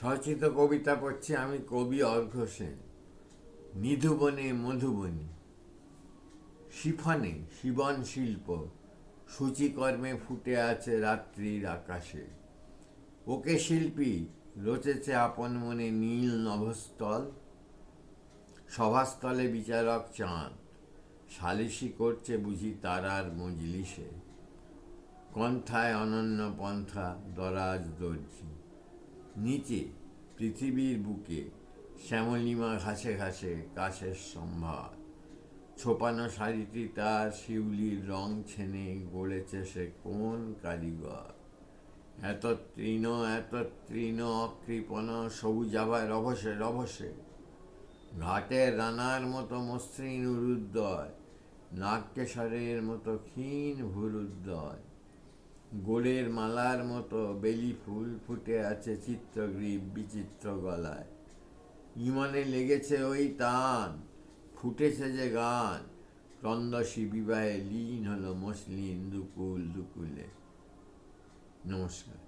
সচিত কবিতা পড়ছি আমি কবি অর্ঘ সেন। নিধুবনে মধুবনী। শিফনে শিবন শিল্প। সূচিকর্মে ফুটে আছে রাত্রির আকাশে। ওকে শিল্পী রচেছে আপন মনে নীল নভস্থল। সভাস্থলে বিচারক চাঁদ। সালিশি করছে বুঝি তারার মজলিসে। কণ্ঠায় অনন্য পন্থা, দরাজ দর্জি। নিচে, পৃথিবীর বুকে শ্যামলিমা ঘাসে ঘাসে কাশের সম্ভার। ছোপানো শাড়িটি তার শিউলির রং ছেনে গড়েছে সে কোন কারিগর? এত তৃণ এত তৃণ অকৃপণ সবুজাভায় রভসে রভসে। ঘাটে রানার মতো মসৃণ উরুদ্দয় নাগকেশরের মতো ক্ষীণ ভুরুদ্দয়। গোড়ের মালার মতো বেলি ফুল ফুটে আছে চিত্রগ্রীব বিচিত্র গলায়। ইমানে লেগেছে ওই তান ফুটেছে যে গান। ক্রন্দসী বিবাহে লীন হলো মসলিন দুকুল দুকুলে। নমস্কার।